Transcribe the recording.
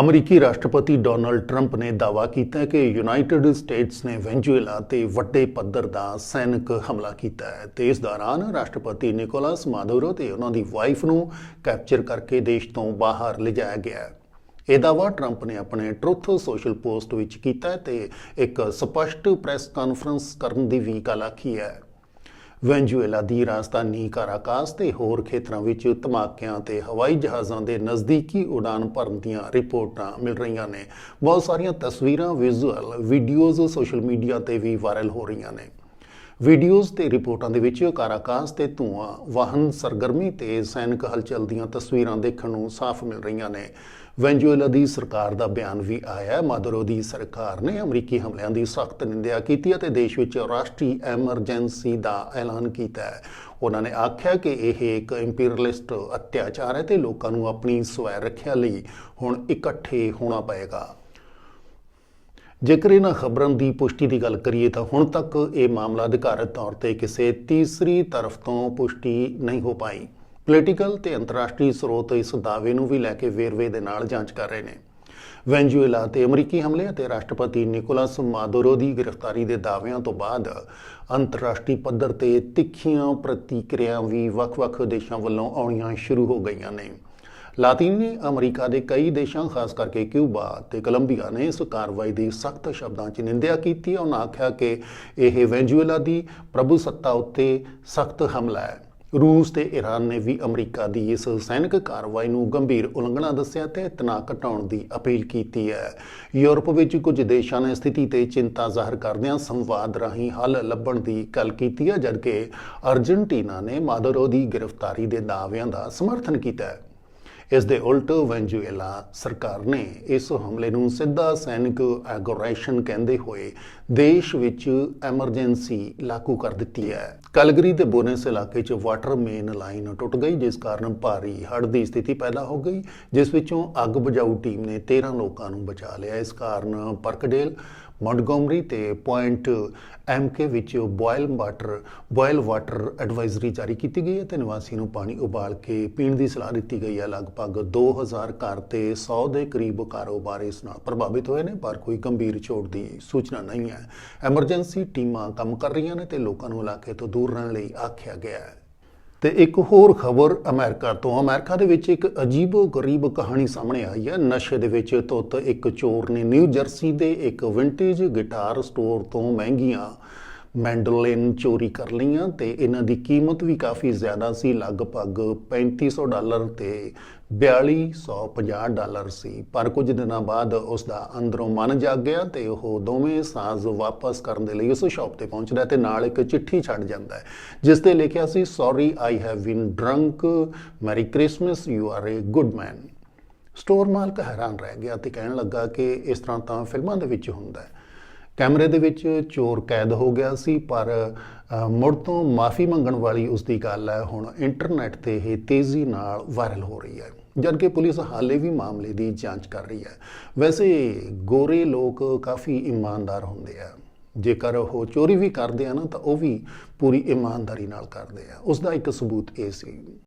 ਅਮਰੀਕੀ ਰਾਸ਼ਟਰਪਤੀ Donald Trump ਨੇ ਦਾਅਵਾ ਕੀਤਾ ਕਿ ਯੂਨਾਈਟਿਡ ਸਟੇਟਸ ਨੇ ਵੈਨਜ਼ੂਏਲਾ ਤੇ ਵੱਡੇ ਪੱਧਰ ਦਾ ਸੈਨਿਕ ਹਮਲਾ ਕੀਤਾ ਹੈ ਤੇ ਇਸ ਦੌਰਾਨ ਰਾਸ਼ਟਰਪਤੀ ਨਿਕੋਲਸ ਮਾਦੁਰੋ ਤੇ ਉਹਨਾਂ ਦੀ ਵਾਈਫ ਨੂੰ ਕੈਪਚਰ ਕਰਕੇ ਦੇਸ਼ ਤੋਂ ਬਾਹਰ ਲਿਜਾਇਆ ਗਿਆ ਹੈ। ਇਹ ਦਾਅਵਾ ਟਰੰਪ ਨੇ ਆਪਣੇ ਟਰੁੱਥ ਸੋਸ਼ਲ ਪੋਸਟ ਵਿੱਚ ਕੀਤਾ ਹੈ ਤੇ ਇੱਕ ਸਪਸ਼ਟ ਪ੍ਰੈਸ ਕਾਨਫਰੰਸ ਕਰਨ ਦੀ ਵੀ ਗੱਲ ਆਖੀ ਹੈ। ਵੈਨਜ਼ੂਏਲਾ ਦੀ ਰਾਜਧਾਨੀ ਕਾਰਾਕਾਸ ਤੇ ਹੋਰ ਖੇਤਰਾਂ ਵਿੱਚ ਧਮਾਕਿਆਂ ਤੇ ਹਵਾਈ ਜਹਾਜ਼ਾਂ ਦੇ ਨਜ਼ਦੀਕੀ ਉਡਾਨ ਭਰਨ ਦੀਆਂ ਰਿਪੋਰਟਾਂ ਮਿਲ ਰਹੀਆਂ ਨੇ। ਬਹੁਤ ਸਾਰੀਆਂ ਤਸਵੀਰਾਂ, ਵਿਜ਼ੂਅਲ ਵੀਡੀਓਜ਼ ਸੋਸ਼ਲ ਮੀਡੀਆ ਤੇ ਵੀ ਵਾਇਰਲ ਹੋ ਰਹੀਆਂ ਨੇ। ਵੀਡੀਓਜ਼ ਤੇ ਰਿਪੋਰਟਾਂ ਦੇ ਵਿੱਚ ਕਾਰਾਕਾਸ ਤੇ ਧੂਆਂ, ਵਾਹਨ ਸਰਗਰਮੀ ਤੇ ਸੈਨਿਕ ਹਲਚਲ ਦੀਆਂ ਤਸਵੀਰਾਂ ਦੇਖਣ ਨੂੰ ਸਾਫ਼ ਮਿਲ ਰਹੀਆਂ ਨੇ। ਵੈਨਜ਼ੂਏਲਾ ਦੀ ਸਰਕਾਰ ਦਾ ਬਿਆਨ ਵੀ ਆਇਆ। ਹੈ ਮਾਦੁਰੋ ਦੀ ਸਰਕਾਰ ਨੇ ਅਮਰੀਕੀ ਹਮਲਿਆਂ ਦੀ ਸਖਤ ਨਿੰਦਿਆ ਕੀਤੀ ਅਤੇ ਦੇਸ਼ ਵਿੱਚ ਰਾਸ਼ਟਰੀ ਐਮਰਜੈਂਸੀ ਦਾ ਐਲਾਨ ਕੀਤਾ ਹੈ। ਉਹਨਾਂ ਨੇ ਆਖਿਆ ਕਿ ਇਹ ਇੱਕ ਇੰਪੀਰੀਅਲਿਸਟ ਅਤਿਆਚਾਰ ਹੈ ਤੇ ਲੋਕਾਂ ਨੂੰ ਆਪਣੀ ਸਵੈ ਰੱਖਿਆ ਲਈ ਹੁਣ ਇਕੱਠੇ ਹੋਣਾ ਪਏਗਾ। ਜੇਕਰ ਇਹਨਾਂ ਖਬਰਾਂ ਦੀ ਪੁਸ਼ਟੀ ਦੀ ਗੱਲ ਕਰੀਏ ਤਾਂ ਹੁਣ ਤੱਕ ਇਹ ਮਾਮਲਾ ਅਧਿਕਾਰਤ ਤੌਰ ਤੇ ਕਿਸੇ ਤੀਸਰੀ ਤਰਫ ਤੋਂ ਪੁਸ਼ਟੀ ਨਹੀਂ ਹੋ ਪਾਈ। ਪੋਲੀਟੀਕਲ ਤੇ ਅੰਤਰਰਾਸ਼ਟਰੀ ਸਰੋਤ ਇਸ ਦਾਅਵੇ ਨੂੰ ਵੀ ਲੈ ਕੇ ਵੇਰਵੇ ਦੇ ਨਾਲ ਜਾਂਚ ਕਰ ਰਹੇ ਨੇ। ਵੈਨਜ਼ੂਏਲਾ ਤੇ ਅਮਰੀਕੀ ਹਮਲੇ ਅਤੇ ਰਾਸ਼ਟਰਪਤੀ ਨਿਕੋਲਸ ਮਾਦੁਰੋ ਦੀ ਗ੍ਰਿਫਤਾਰੀ ਦੇ ਦਾਅਵਿਆਂ ਤੋਂ ਬਾਅਦ ਅੰਤਰਰਾਸ਼ਟਰੀ ਪੱਧਰ ਤੇ ਤਿੱਖੀਆਂ ਪ੍ਰਤੀਕਿਰਿਆ ਵੀ ਵੱਖ-ਵੱਖ ਦੇਸ਼ਾਂ ਵੱਲੋਂ ਆਉਣੀਆਂ ਸ਼ੁਰੂ ਹੋ ਗਈਆਂ ਨੇ। ਲਾਤੀਨੀ ਅਮਰੀਕਾ ਦੇ ਕਈ ਦੇਸ਼ਾਂ, ਖਾਸ ਕਰਕੇ ਕਿਊਬਾ ਤੇ ਕੋਲੰਬੀਆ ਨੇ ਇਸ ਕਾਰਵਾਈ ਦੀ ਸਖਤ ਸ਼ਬਦਾਂ 'ਚ ਨਿੰਦਿਆ ਕੀਤੀ। ਹੈ ਉਹਨਾਂ ਆਖਿਆ ਕਿ ਇਹ ਵੈਨਜ਼ੂਏਲਾ ਦੀ ਪ੍ਰਭੂਸੱਤਾ ਉੱਤੇ ਸਖਤ ਹਮਲਾ ਹੈ। ਰੂਸ ਤੇ ਈਰਾਨ ਨੇ ਵੀ ਅਮਰੀਕਾ ਦੀ ਇਸ ਸੈਨਿਕ ਕਾਰਵਾਈ ਨੂੰ ਗੰਭੀਰ ਉਲੰਘਣਾ ਦੱਸਿਆ ਤੇ ਤਣਾਅ ਘਟਾਉਣ ਦੀ ਅਪੀਲ ਕੀਤੀ ਹੈ। ਯੂਰਪ ਵਿੱਚ ਕੁਝ ਦੇਸ਼ਾਂ ਨੇ ਸਥਿਤੀ ਤੇ ਚਿੰਤਾ ਜ਼ਾਹਰ ਕਰਦਿਆਂ ਸੰਵਾਦ ਰਾਹੀਂ ਹੱਲ ਲੱਭਣ ਦੀ ਗੱਲ ਕੀਤੀ ਹੈ, ਜਦਕਿ ਅਰਜਨਟੀਨਾ ਨੇ ਮਾਦਰੋ ਦੀ ਗ੍ਰਿਫਤਾਰੀ ਦੇ ਦਾਅਵਿਆਂ ਦਾ ਸਮਰਥਨ ਕੀਤਾ ਹੈ। ਇਸ ਦੇ ਉਲਟ ਵੈਨਜ਼ੂਏਲਾ ਸਰਕਾਰ ਨੇ ਇਸ ਹਮਲੇ ਨੂੰ ਸਿੱਧਾ ਸੈਨਿਕ ਐਗੋਰੇਸ਼ਨ ਕਹਿੰਦੇ ਹੋਏ ਦੇਸ਼ ਵਿੱਚ ਐਮਰਜੈਂਸੀ ਲਾਗੂ ਕਰ ਦਿੱਤੀ ਹੈ। ਕਲਗਰੀ ਦੇ ਬੋਨਸ ਇਲਾਕੇ 'ਚ ਵਾਟਰ ਮੇਨ ਲਾਈਨ ਟੁੱਟ ਗਈ, ਜਿਸ ਕਾਰਨ ਭਾਰੀ ਹੜ੍ਹ ਦੀ ਸਥਿਤੀ ਪੈਦਾ ਹੋ ਗਈ, ਜਿਸ ਵਿੱਚੋਂ ਅੱਗ ਬੁਝਾਊ ਟੀਮ ਨੇ 13 ਲੋਕਾਂ ਨੂੰ ਬਚਾ ਲਿਆ। ਇਸ ਕਾਰਨ ਪਰਕਡੇਲ ਮੌਂਟਗੋਮਰੀ ਤੇ ਪੁਆਇੰਟ ਐਮਕੇ ਵਿੱਚ boil water boil water advisory ਜਾਰੀ ਕੀਤੀ ਗਈ ਹੈ ਤੇ ਨਿਵਾਸੀ ਨੂੰ ਪਾਣੀ ਉਬਾਲ ਕੇ ਪੀਣ ਦੀ ਸਲਾਹ ਦਿੱਤੀ ਗਈ ਹੈ। ਲਗਭਗ 2000 ਘਰ ਤੇ 100 ਦੇ ਕਰੀਬ ਕਾਰੋਬਾਰ ਇਸ ਨਾਲ ਪ੍ਰਭਾਵਿਤ ਹੋਏ ਨੇ, ਪਰ ਕੋਈ ਗੰਭੀਰ ਚੋਟ ਦੀ ਸੂਚਨਾ ਨਹੀਂ ਹੈ। ਐਮਰਜੈਂਸੀ ਟੀਮਾਂ ਕੰਮ ਕਰ ਰਹੀਆਂ ਨੇ ਤੇ ਲੋਕਾਂ ਨੂੰ ਇਲਾਕੇ ਤੋਂ ਦੂਰ ਰਹਿਣ ਲਈ ਆਖਿਆ ਗਿਆ ਹੈ। ਤੇ ਇੱਕ ਹੋਰ ਖਬਰ ਅਮਰੀਕਾ ਤੋਂ। ਅਮਰੀਕਾ ਦੇ ਵਿੱਚ ਇੱਕ ਅਜੀਬੋ ਗਰੀਬ ਕਹਾਣੀ ਸਾਹਮਣੇ ਆਈ ਹੈ। ਨਸ਼ੇ ਦੇ ਵਿੱਚ ਧੁੱਤ ਇੱਕ ਚੋਰ ਨੇ ਨਿਊ ਜਰਸੀ ਦੇ ਇੱਕ ਵਿੰਟੇਜ ਗਿਟਾਰ ਸਟੋਰ ਤੋਂ ਮਹਿੰਗੀਆਂ ਮੈਂਡੋਲਿਨ ਚੋਰੀ ਕਰ ਲਈਆਂ ਤੇ ਇਹਨਾਂ ਦੀ ਕੀਮਤ ਵੀ ਕਾਫੀ ਜ਼ਿਆਦਾ ਸੀ, ਲਗਭਗ 3500 ਡਾਲਰ ਤੇ 4250 ਡਾਲਰ ਸੀ। ਪਰ ਕੁਝ ਦਿਨਾਂ ਬਾਅਦ ਉਸ ਦਾ ਅੰਦਰੋਂ ਮਨ ਜਾਗ ਗਿਆ ਤੇ ਉਹ ਦੋਵੇਂ ਸਾਜ਼ ਵਾਪਸ ਕਰਨ ਦੇ ਲਈ ਉਸ ਸ਼ਾਪ ਤੇ ਪਹੁੰਚਦਾ ਹੈ ਤੇ ਨਾਲ ਇੱਕ ਚਿੱਠੀ ਛੱਡ ਜਾਂਦਾ ਹੈ, ਜਿਸ ਤੇ ਲਿਖਿਆ ਸੀ sorry I have been drunk merry Christmas you are a good man store ਮਾਲਕ ਹੈਰਾਨ ਰਹਿ ਗਿਆ ਤੇ ਕਹਿਣ ਲੱਗਾ ਕਿ ਇਸ ਤਰ੍ਹਾਂ ਤਾਂ ਫਿਲਮਾਂ ਦੇ ਵਿੱਚ ਹੁੰਦਾ ਹੈ। ਕੈਮਰੇ ਦੇ ਵਿੱਚ ਚੋਰ ਕੈਦ ਹੋ ਗਿਆ ਸੀ, ਪਰ ਮੁੜ ਤੋਂ ਮਾਫੀ ਮੰਗਣ ਵਾਲੀ ਉਸ ਦੀ ਗੱਲ ਹੈ, ਹੁਣ ਇੰਟਰਨੈਟ ਤੇ ਇਹ ਤੇਜ਼ੀ ਨਾਲ ਵਾਇਰਲ ਹੋ ਰਹੀ ਹੈ। ਜਦਕਿ ਪੁਲਿਸ ਹਾਲੇ ਵੀ ਮਾਮਲੇ ਦੀ ਜਾਂਚ ਕਰ ਰਹੀ ਹੈ। ਵੈਸੇ ਗੋਰੇ ਲੋਕ ਕਾਫੀ ਇਮਾਨਦਾਰ ਹੁੰਦੇ ਆ। ਜੇਕਰ ਉਹ ਚੋਰੀ ਵੀ ਕਰਦੇ ਆ ਨਾ, ਤਾਂ ਉਹ ਵੀ ਪੂਰੀ ਇਮਾਨਦਾਰੀ ਨਾਲ ਕਰਦੇ ਆ। ਉਸ ਦਾ ਇੱਕ ਸਬੂਤ ਇਹ ਸੀ।